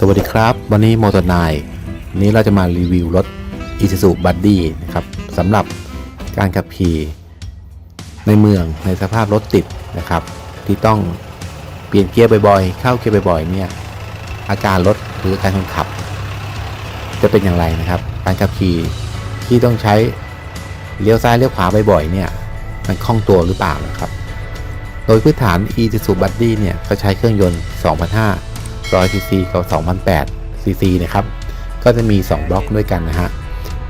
สวัสดีครับ วันนี้มอตอร์ไนนี้เราจะมารีวิวรถ Isuzu Buddy นะครับสำหรับการขับขี่ในเมืองในสภาพรถติดนะครับ ที่ต้องเปลี่ยนเกียร์บ่อยๆ เข้าเกียร์บ่อยๆเนี่ยอาการรถหรือการขับ จะเป็นอย่างไรนะครับ การขับขี่ที่ต้องใช้เลี้ยวซ้ายเลี้ยวขวาบ่อยๆเนี่ยมันคล่องตัวหรือเปล่านะครับ โดยพื้นฐาน Isuzu Buddy เนี่ยก็ใช้เครื่องยนต์2,500 100cc กับ 2,008 cc นะครับ ก็จะมี 2 บล็อกด้วยกันนะฮะ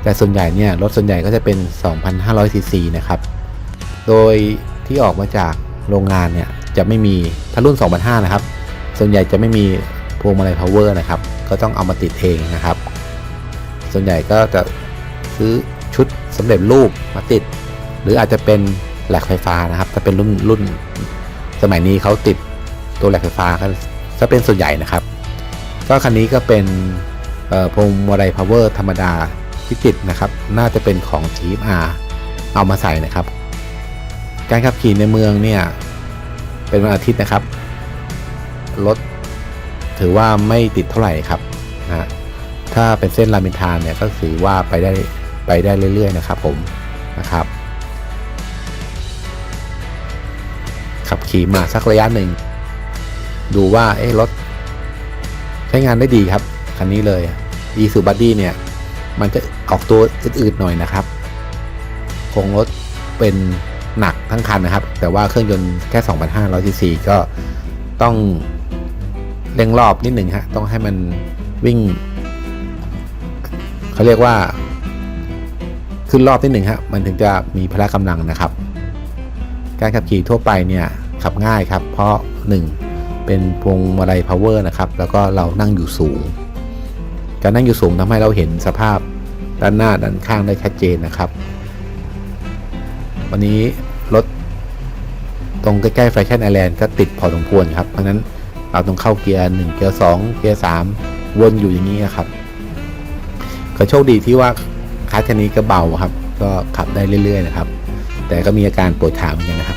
แต่ส่วนใหญ่เนี่ยรถส่วนใหญ่ก็จะเป็น 2,500 cc นะครับ โดยที่ออกมาจากโรงงานเนี่ยจะไม่มีถ้ารุ่น 2,500นะครับ ส่วนใหญ่จะไม่มีพวงมาลัย power นะครับ ก็ต้องเอามาติดเองนะครับ ส่วนใหญ่ก็จะซื้อชุดสำเร็จรูปมาติด หรืออาจจะเป็นแหลกไฟฟ้านะครับ ถ้าเป็นรุ่นรุ่น สมัยนี้เขาติดตัวแหลกไฟฟ้ากั นจะเป็นส่วนใหญ่นะครับ ก็คันนี้ก็เป็นพวงมาลัย power ธรรมดาที่ติดนะครับ น่าจะเป็นของ GFR เอามาใส่นะครับ การขับขี่ในเมืองเนี่ย เป็นวันอาทิตย์นะครับ รถถือว่าไม่ติดเท่าไหร่ครับนะถ้าเป็นเส้นรามอินทราเนี่ยก็ถือว่าไปได้ไปได้เรื่อย ๆ นะครับผมนะครับ ขับขี่มาสักระยะหนึ่ง ดูว่าเอ๊ะรถใช้งานได้ดีครับ คันนี้เลย e s u b u d y เนี่ย มันจะออกตัวอืดๆหน่อยนะครับโครงรถเป็นหนักทั้งคันนะครับ แต่ว่าเครื่องยนต์แค่2,500 cc ก็ต้องเร่งรอบนิดหนึ่งฮะ ต้องให้มันวิ่ง เขาเรียกว่า ขึ้นรอบนิดหนึ่งฮะ มันถึงจะมีพละกำลังนะครับ การขับขี่ทั่วไปเนี่ย ขับง่ายครับ เพราะ 1. เป็นพวงมาลัย power นะครับแล้วก็เรานั่งอยู่สูง การนั่งอยู่สูงทำให้เราเห็นสภาพด้านหน้าด้านข้างได้ชัดเจนนะครับ วันนี้รถตรงใกล้ๆ Fashion Island ก็ติดพอสมควรครับ เพราะนั้นเราต้องเข้าเกียร์1เกียร์2เกียร์3วนอยู่อย่างนี้ครับก็โชคดีที่ว่าคาร์คันนี้ก็เบาครับ ก็ขับได้เรื่อย ๆ นะครับ แต่ก็มีอาการปวดขาเหมือนกันนะครับ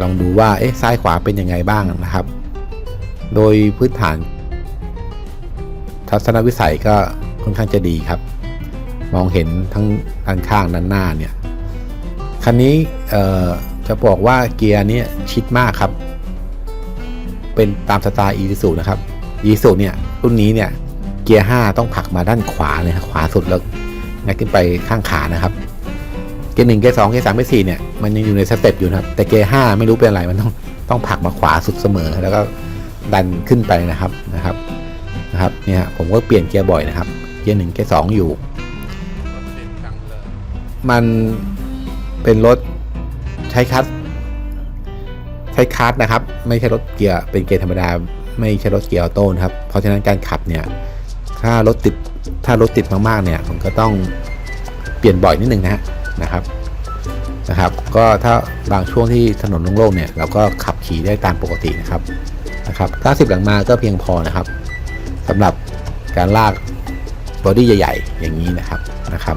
ลองดูว่าเอ๊ะซ้ายขวาเป็นยังไงบ้างนะครับ โดยพื้นฐาน ทัศนวิสัยก็ค่อนข้างจะดีครับ มองเห็นทั้งด้านข้างด้านหน้าเนี่ยคันนี้จะบอกว่าเกียร์นี้ชิดมากครับ เป็นตามสไตล์ e ีสูนะครับ e ีสูเนี่ยรุ่นนี้เนี่ยเกียร์5ต้องผลักมาด้านขวาเลยครับขวาสุดแล้วงัดขึ้นไปข้างขานะครับ กียร์หนึ่งเกียร์สองเกียร์สามเกียร์สี่เนี่ยมันยังอยู่ในสเต็ปอยู่นะครับ แต่เกียร์ห้าไม่รู้เป็นอะไรมันต้องต้องผลักมาขวาสุดเสมอ แล้วก็ดันขึ้นไปนะครับนะครับนะครับเนี่ยผมก็เปลี่ยนเกียร์บ่อยนะครับ เกียร์หนึ่งเกียร์สองอยู่ มันเป็นรถใช้คัสใช้คัสนะครับ ไม่ใช่รถเกียร์เป็นเกียร์ธรรมดา ไม่ใช่รถเกียร์ออโต้นะครับ เพราะฉะนั้นการขับเนี่ยถ้ารถติดถ้ารถติดมากๆเนี่ยผมก็ต้องเปลี่ยนบ่อยนิดนึงนะฮะ นะครับนะครับ ก็ถ้าบางช่วงที่ถนนโล่งๆเนี่ยเราก็ขับขี่ได้ตามปกตินะครับนะครับ90 หลังมาก็เพียงพอนะครับสำหรับการลากบอดี้ใหญ่ ๆ อย่างนี้นะครับนะครับ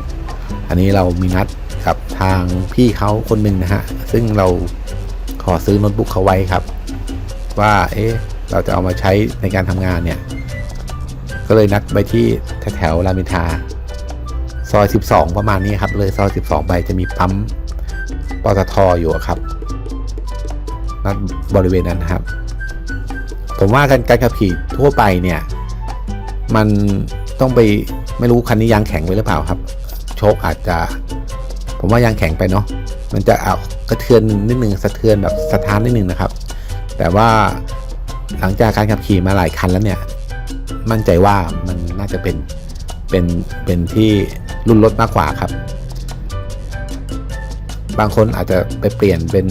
อันนี้เรามีนัดกับทางพี่เขาคนหนึ่งนะฮะซึ่งเราขอซื้อโน้ตบุ๊กเขาไว้ครับ ว่าเอ๊ะเราจะเอามาใช้ในการทำงานเนี่ย ก็เลยนัดไปที่แถวๆรามอินทรา ซอย 12 ประมาณนี้ครับ เลยซอย 12 ไปจะมีปั๊มปตทอยู่ครับนัดบริเวณนั้นครับ ผมว่าการการขับขี่ทั่วไปเนี่ย มันต้องไปไม่รู้คันนี้ยางแข็งไปหรือเปล่าครับ โชคอาจจะ ผมว่ายางแข็งไปเนาะมันจะเอากระเทือนนิดนึงสะเทือนแบบสะท้านนิดนึงนะครับ แต่ว่าหลังจากการขับขี่มาหลายคันแล้วเนี่ย มั่นใจว่ามันน่าจะเป็นเป็นเป็นที่ รุ่นรถมากกว่าครับ บางคนอาจจะไปเปลี่ยนเป็น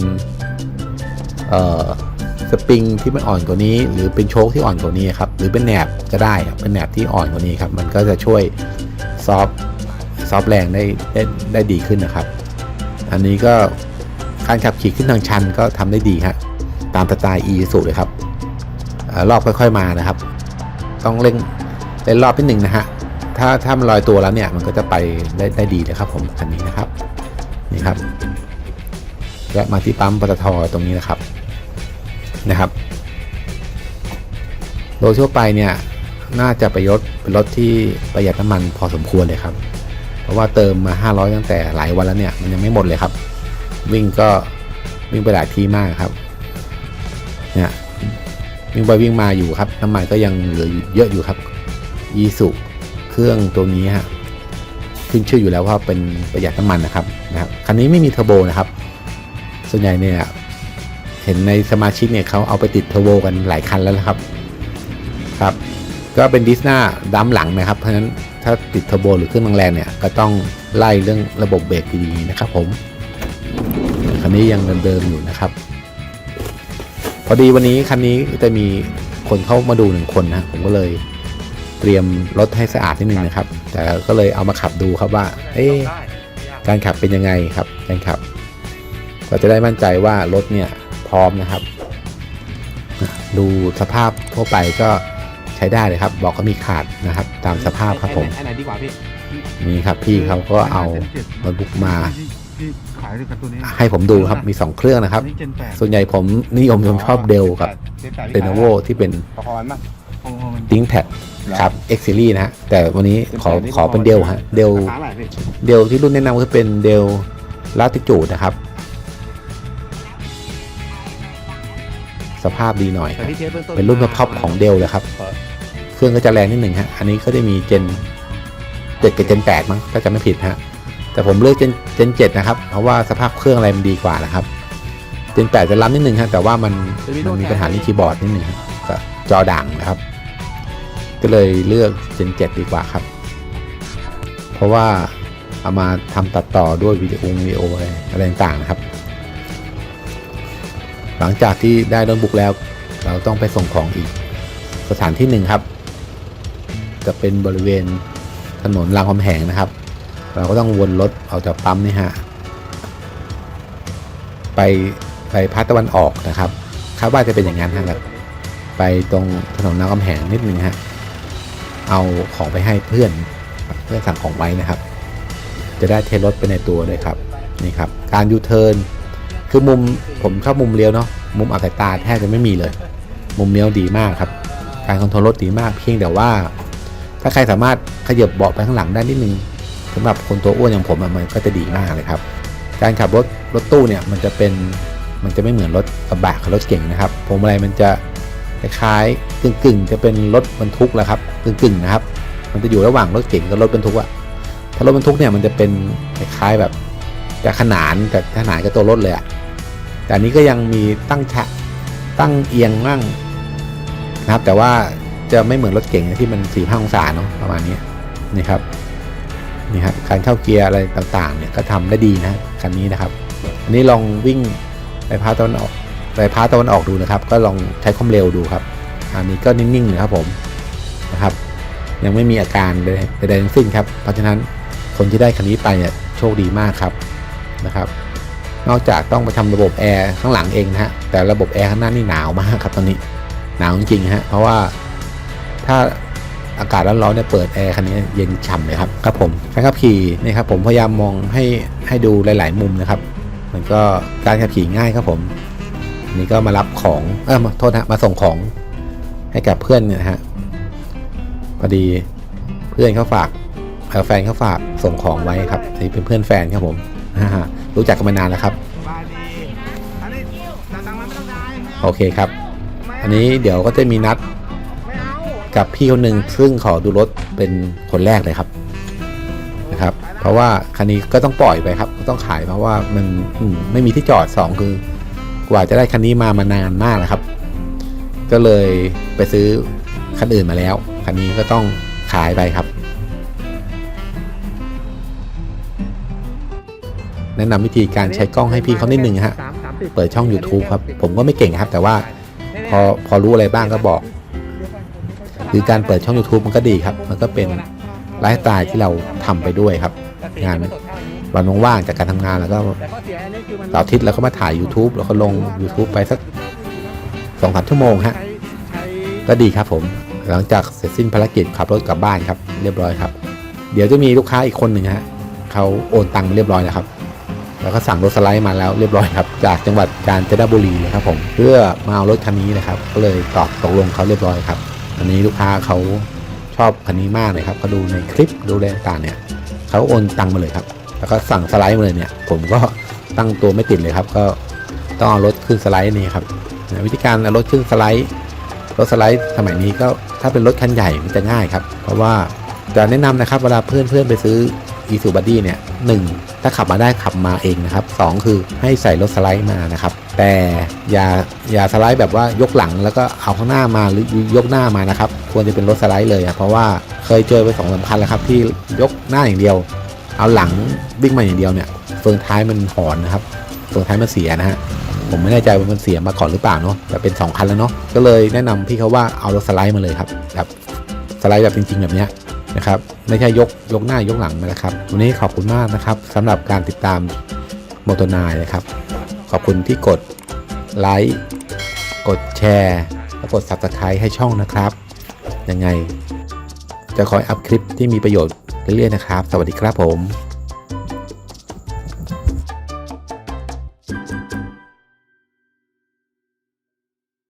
สปริงที่มันอ่อนกว่านี้ หรือเป็นโชคที่อ่อนกว่านี้ครับ หรือเป็นแหนบก็ได้ครับเป็นแหนบที่อ่อนกว่านี้ครับ มันก็จะช่วยซอฟซอฟแรงได้ได้ได้ดีขึ้นนะครับ อันนี้ก็การขับขี่ขึ้นทางชันก็ทำได้ดีฮะตามสไตล์ e สุเลยครับอรอบค่อยๆมานะครับ ต้องเร่งเล่นรอบนิดหนึ่งนะฮะ ถ้าถ้ามันลอยตัวแล้วเนี่ยมันก็จะไปได้ได้ดีเลยครับ ผมคันนี้นะครับนี่ครับแวะมาที่ปั๊มปตทตรงนี้นะครับนะครับ โดยทั่วไปเนี่ยน่าจะประยชน์เป็นรถที่ประหยัดน้ำมันพอสมควรเลยครับ เพราะว่าเติมมา 500 ตั้งแต่หลายวันแล้วเนี่ยมันยังไม่หมดเลยครับ วิ่งก็วิ่งไปหลายที่มากครับเนี่ยวิ่งไปวิ่งมาอยู่ครับน้ำมันก็ยังเหลืออยู่เยอะอยู่ครับยีสุ เครื่องตัวนี้ฮะขึ้นชื่ออยู่แล้วว่าเป็นประหยัดน้ำมันนะครับนะครับคันนี้ไม่มีเทอร์โบนะครับ ส่วนใหญ่เนี่ยเห็นในสมาชิกเนี่ยเขาเอาไปติดเทอร์โบกันหลายคันแล้วนะครับครับ ก็เป็นดิสนาดัมหลังนะครับ เพราะฉะนั้นถ้าติดเทอร์โบหรือเครื่องแรงๆเนี่ยก็ต้องไล่เรื่องระบบเบรกดีๆนะครับ ผมคันนี้ยังเดิมๆอยู่นะครับ พอดีวันนี้คันนี้จะมีคนเข้ามาดูหนึ่งคนนะผมก็เลย เตรียมรถให้สะอาดนิดนึงนะครับ แต่ก็เลยเอามาขับดูครับว่า เอ๊ะการขับเป็นยังไงครับการขับ ก็จะได้มั่นใจว่ารถเนี่ยพร้อมนะครับ ดูสภาพทั่วไปก็ใช้ได้เลยครับ บอกเขามีขาดนะครับ ตามสภาพครับผมอันไหนดีกว่าพี่นี่ครับพี่เขาก็เอาโน้ตบุ๊กมาที่ขายด้วยกันตัวนี้ให้ผมดูครับมี 2 เครื่องนะครับนี่เจนแปดส่วนใหญ่ผมนิยมชอบเดลกับเ e โนโวที่เป็นพอๆกั นปะของมัน ThinkPad ครับ X Series นะฮะแต่วันนี้ขอขอเป็นเดลฮะเดลราคาเท่าไหร่พี่เดลที่รุ่นแนะนำก็คือเป็นเดลลาติจูดนะครับ สภาพดีหน่อยแต่ที่เทสเบื้องต้นเป็นรุ่นท็อปของเดลเลยครับ เครื่องก็จะแรงนิดหนึ่งฮะอันนี้ก็ได้มีเจนเจ็ดกับเจนแปดมั้งถ้าจะไม่ผิดฮะแต่ผมเลือกเจนเจนเจ็ดนะครับ เพราะว่าสภาพเครื่องอะไรมันดีกว่านะครับเจนแปดจะล้ำนิดนึงฮะแต่ว่ามันมันมีปัญหาที่คีย์บอร์ดนิดนึงฮะก็จอด่างนะครับ ก็เลยเลือกเจนเจ็ดดีกว่าครับ เพราะว่าเอามาทำตัดต่อด้วยวิดีโอวิดีโออะไรต่างๆนะครับ หลังจากที่ได้โน้ตบุ๊กแล้ว เราต้องไปส่งของอีกสถานที่หนึ่งครับ จะเป็นบริเวณถนนรามคำแหงนะครับ เราก็ต้องวนรถออกจากปั๊มนี่ฮะไปไปภาคตะวันออกนะครับคาดว่าจะเป็นอย่างนั้นครับ ไปตรงถนนรามคำแหงนิดนึงฮะ เอาของไปให้เพื่อนเพื่อนสั่งของไว้นะครับ จะได้เทรถไปในตัวด้วยครับนี่ครับ การยูเทิร์นคือมุมผมชอบมุมเลี้ยวเนาะมุมอักตาแทบจะไม่มีเลย มุมเลี้ยวดีมากครับ การคอนโทรลรถดีมากเพียงแต่ว่า ถ้าใครสามารถขยับเบาะไปข้างหลังได้นิดนึงสำหรับคนตัวอ้วนอย่างผมมันก็จะดีมากเลยครับ การขับรถรถตู้เนี่ยมันจะเป็นมันจะไม่เหมือนรถกระบะกับรถเก่งนะครับพวงมาลัยมันจะ คล้ายๆกึ่งๆ จะเป็นรถบรรทุกแหละครับกึ่งๆนะครับ มันจะอยู่ระหว่างรถเก่งกับรถบรรทุกอะถ้ารถบรรทุกเนี่ยมันจะเป็นคล้ายๆแบบจะขนานแต่ขนานกับตัวรถเลยอะแต่อันนี้ก็ยังมีตั้งฉะตั้งเอียงมั่งนะครับ แต่ว่าจะไม่เหมือนรถเก่งที่มันสี่ห้าองศาเนาะประมาณนี้นี่ครับนี่ครับการเข้าเกียร์อะไรต่างๆเนี่ยก็ทำได้ดีนะคันนี้นะครับ อันนี้ลองวิ่งไปพาตะวันออก ไปพาตะวันออกดูนะครับ ก็ลองใช้ความเร็วดูครับ อันนี้ก็นิ่งๆนะครับผมนะครับ ยังไม่มีอาการใดๆทั้งสิ้นครับ เพราะฉะนั้นคนที่ได้คันนี้ไปเนี่ยโชคดีมากครับนะครับ นอกจากต้องไปทำระบบแอร์ข้างหลังเองนะฮะแต่ระบบแอร์ข้างหน้านี่หนาวมากครับตอนนี้หนาวจริงๆฮะเพราะว่าถ้าอากาศร้อนๆเนี่ยเปิดแอร์คันนี้เย็นฉ่ำเลยครับครับผมการขับขี่นี่ครับผมพยายามมองให้ให้ดูหลาย ๆ มุมนะครับ มันก็การขับขี่ง่ายครับผม นี่ก็มารับของเออโทษนะมาส่งของให้กับเพื่อนนะฮะพอดีเพื่อนเขาฝากเออแฟนเขาฝากส่งของไว้ครับนี่เป็นเพื่อนแฟนครับผมรู้จักกันมานานแล้วครับ โอเคครับ อันนี้เดี๋ยวก็จะมีนัดกับพี่คนหนึ่งซึ่งขอดูรถเป็นคนแรกเลยครับนะครับ เพราะว่าคันนี้ก็ต้องปล่อยไปครับ ก็ต้องขายเพราะว่ามันไม่มีที่จอดสองคือ กว่าจะได้คันนี้มามานานมากนะครับ ก็เลยไปซื้อคันอื่นมาแล้ว คันนี้ก็ต้องขายไปครับ แนะนำวิธีการใช้กล้องให้พี่เขานิดนึงฮะ เปิดช่อง YouTube ครับ ผมก็ไม่เก่งครับ แต่ว่าพอพอรู้อะไรบ้างก็บอก คือการเปิดช่อง YouTube มันก็ดีครับ มันก็เป็นไลฟ์สไตล์ที่เราทำไปด้วยครับ งาน วันว่างๆจากการทำงานแล้วก็แต่ข้อเสียอันนี้คือมันเสาร์อาทิตย์เราก็มาถ่าย YouTube แล้วก็ลง YouTube ไปสักสองสามชั่วโมงฮะใช้ใช้ก็ดีครับผม หลังจากเสร็จสิ้นภารกิจขับรถกลับบ้านครับ เรียบร้อยครับ เดี๋ยวจะมีลูกค้าอีกคนหนึ่งฮะเขาโอนตังค์มาเรียบร้อยแล้วครับ แล้วก็สั่งรถสไลด์มาแล้วเรียบร้อยครับ จากจังหวัดกาญจนบุรีเลยครับผมเพื่อมาเอารถคันนี้นะครับ ก็เลยตอบตกลงเขาเรียบร้อยครับอันนี้ลูกค้าเขาชอบคันนี้มากเลยครับเขาดูในคลิปดูอะไรต่างๆเนี่ยเขาโอนตังค์มาเลยครับ แล้วก็สั่งสไลด์มาเลยเนี่ย ผมก็ตั้งตัวไม่ติดเลยครับ ก็ต้องเอารถขึ้นสไลด์นี่ครับวิธีการเอารถขึ้นสไลด์รถสไลด์สมัยนี้ก็ถ้าเป็นรถคันใหญ่มันจะง่ายครับ เพราะว่าจะแนะนำนะครับเวลาเพื่อนเพื่อนๆไปซื้อ e s u b u d d y เนี่ยหนึ่งถ้าขับมาได้ขับมาเองนะครับสองคือให้ใส่รถสไลด์มานะครับ แต่อย่าอย่าสไลด์แบบว่ายกหลังแล้วก็เอาข้างหน้ามาหรือยกหน้ามานะครับ ควรจะเป็นรถสไลด์เลยเพราะว่าเคยเจอไปสองสามคันแล้วครับที่ยกหน้าอย่างเดียว เอาหลังวิ่งมาอย่างเดียวเนี่ยเฟืองท้ายมันหอนนะครับเฟืองท้ายมันเสียนะฮะผมไม่แน่ใจว่ามันเสียมาก่อนหรือเปล่าเนาะแต่เป็น 2 คันแล้วเนาะก็เลยแนะนำพี่เขาว่าเอารถสไลด์มาเลยครับแบบสไลด์แบบจริง ๆ แบบเนี้ยนะครับไม่ใช่ยกยกหน้ายกหลังนะครับวันนี้ขอบคุณมากนะครับสำหรับการติดตามโมโตนายนะครับ ขอบคุณที่กดไลค์กดแชร์และกด Subscribe ให้ช่องนะครับ ยังไงจะคอยอัพคลิปที่มีประโยชน์ เรื่อยๆนะครับ สวัสดีครับผม